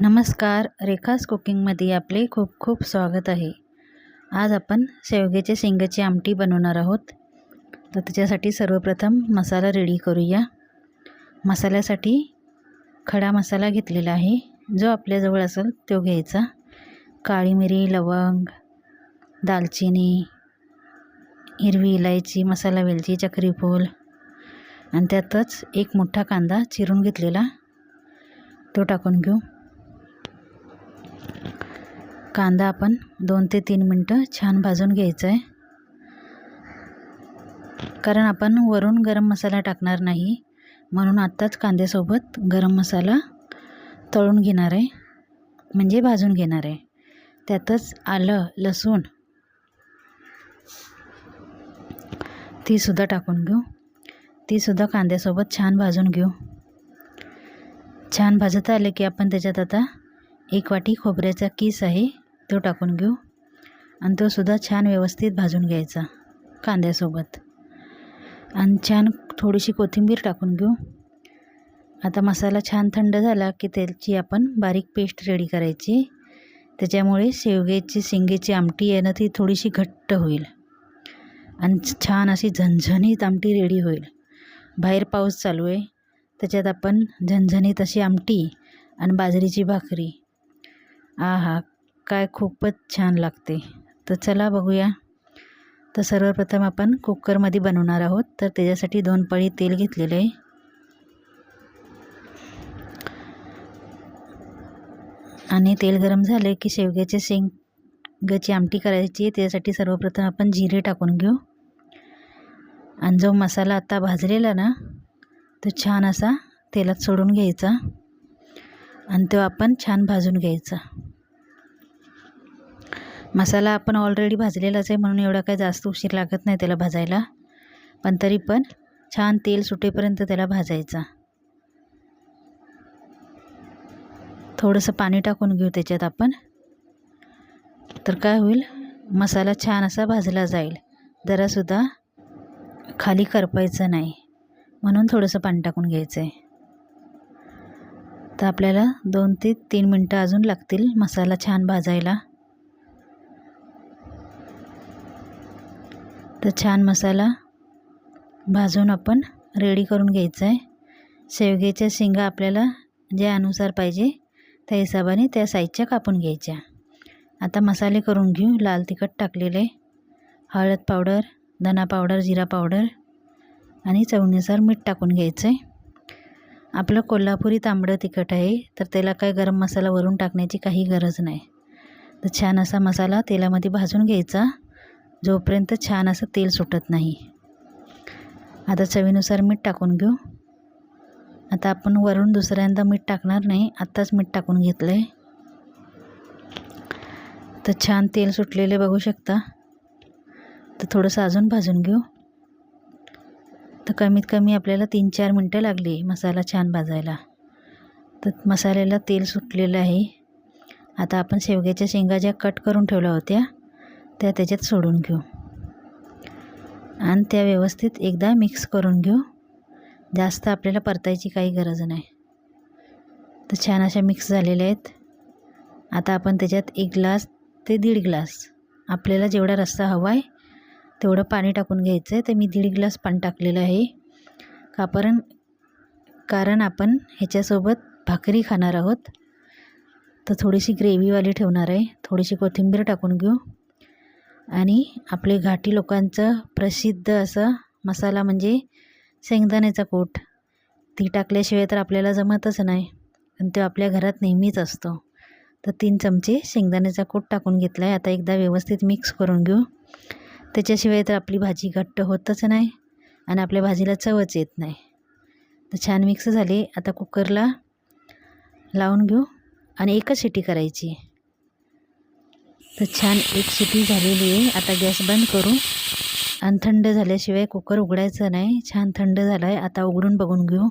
नमस्कार. रेखास कुकिंगमध्ये आपले खूप खूप स्वागत आहे. आज आपण शेवग्याच्या शेंगाची आमटी बनवणार आहोत. तर त्याच्यासाठी सर्वप्रथम मसाला रेडी करूया. मसाल्यासाठी खडा मसाला घेतलेला आहे. जो आपल्याजवळ असेल तो घ्यायचा. काळी मिरी लवंग दालचिनी हिरवी इलायची मसाला वेलची चक्रीफूल आणि त्यातच एक मोठा कांदा चिरून घेतलेला. तो टाकून घेऊ. कांदा आपण दोन ते तीन मिनटं छान भाजून घ्यायचा आहे कारण आपण वरून गरम मसाला टाकणार नाही म्हणून आत्ताच कांद्यासोबत गरम मसाला तळून घेणार आहे म्हणजे भाजून घेणार आहे. त्यातच आलं लसूण. तीसुद्धा टाकून घेऊ. तीसुद्धा कांद्यासोबत छान भाजून घेऊ. छान भाजत आले की आपण त्याच्यात आता एक वाटी खोबऱ्याचा किस आहे तो टाकून घेऊ. आणि तो सुद्धा छान व्यवस्थित भाजून घ्यायचा कांद्यासोबत. आणि छान थोडीशी कोथिंबीर टाकून घेऊ. आता मसाला छान थंड झाला की त्याची आपण बारीक पेस्ट रेडी करायची. त्याच्यामुळे शेवग्याची शेंगेची आमटी आहे ना ती थोडीशी घट्ट होईल. आणि छान अशी झणझणीत आमटी रेडी होईल. बाहेर पाऊस चालू आहे. त्याच्यात आपण झणझणीत अशी आमटी आणि बाजरीची भाकरी आहा काय खूपच छान लागते. तर चला बघूया. तर सर्वप्रथम आपण कुकरमध्ये बनवणार आहोत. तर त्याच्यासाठी दोन पळी तेल घेतलेलं आहे. आणि तेल गरम झाले की शेवग्याचे शेंगाची आमटी करायची आहे. त्यासाठी सर्वप्रथम आपण जिरे टाकून घेऊ. आणि जो मसाला आता भाजलेला ना तो छान असा तेलात सोडून घ्यायचा. आणि तो आपण छान भाजून घ्यायचा. मसाला आपण ऑलरेडी भाजलेलाच आहे म्हणून एवढा काही जास्त उशीर लागत नाही त्याला भाजायला. पण तरी पण छान तेल सुटेपर्यंत त्याला भाजायचा. थोडंसं पाणी टाकून घेऊ त्याच्यात आपण. तर काय होईल? मसाला छान असा भाजला जाईल. जरासुद्धा खाली करपायचं नाही. म्हणून थोडंसं पाणी टाकून घ्यायचं आहे तर आपल्याला दोन ते तीन मिनटं अजून लागतील मसाला छान भाजायला. तर छान मसाला भाजून आपण रेडी करून घ्यायचा आहे शेवग्याच्या शेंगा आपल्याला ज्या अनुसार पाहिजे त्या हिशोबाने त्या साईजच्या कापून घ्यायच्या. आता मसाले करून घेऊ. लाल तिखट टाकलेले. हळद पावडर धना पावडर जिरा पावडर आणि चवणीनुसार मीठ टाकून घ्यायचं आहे आपलं कोल्हापुरी तांबडं तिखट आहे तर त्याला काय गरम मसाला वरून टाकण्याची काही गरज नाही. तर छान असा मसाला तेलामध्ये भाजून घ्यायचा. जोपर्यंत छान असं तेल सुटत नाही. आता चवीनुसार मीठ टाकून घेऊ. आता आपण वरून दुसऱ्यांदा मीठ टाकणार नाही आत्ताच मीठ टाकून घेतलं आहे तर छान तेल सुटलेले बघू शकता. तर थोडंसं अजून भाजून घेऊ. तर कमीत कमी आपल्याला तीन चार मिनटं लागली मसाला छान भाजायला. तर मसाल्याला तेल सुटलेलं आहे. आता आपण शेवग्याच्या शेंगा ज्या कट करून ठेवल्या होत्या त्या त्याच्यात सोडून घेऊ. आणि त्या व्यवस्थित एकदा मिक्स करून घेऊ. जास्त आपल्याला परतायची काही गरज नाही. तर छान अशा मिक्स झालेल्या आहेत. आता आपण त्याच्यात एक ग्लास ते दीड ग्लास आपल्याला जेवढा रस्सा हवा आहे तेवढं पाणी टाकून घ्यायचं आहे तर मी दीड ग्लास पाणी टाकलेलं आहे. का कारण आपण ह्याच्यासोबत भाकरी खाणार आहोत. तर थोडीशी ग्रेव्हीवाली ठेवणार आहे. थोडीशी कोथिंबीर टाकून घेऊ. आणि आपले घाटी लोकांचं प्रसिद्ध असं मसाला म्हणजे शेंगदाण्याचा कूट. ती टाकल्याशिवाय तर आपल्याला जमतच नाही. पण तो आपल्या घरात नेहमीच असतो. तर तीन चमचे शेंगदाण्याचा कूट टाकून घेतला आहे आता एकदा व्यवस्थित मिक्स करून घेऊ. त्याच्याशिवाय तर आपली भाजी घट्ट होतच नाही आणि आपल्या भाजीला चवच येत नाही. तर छान मिक्स झाली. आता कुकरला लावून घेऊ आणि एकच शिटी करायची. तर छान एक शिटी झालेली आहे. आता गॅस बंद करू. आणि थंड झाल्याशिवाय कुकर उघडायचं नाही. छान थंड झाला आहे आता उघडून बघून घेऊ.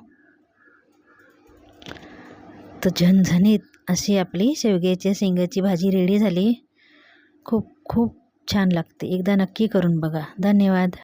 तर झणझणीत अशी आपली शेवग्याच्या शेंगाची भाजी रेडी झाली. खूप खूप छान लागते. एकदा नक्की करून बघा. धन्यवाद.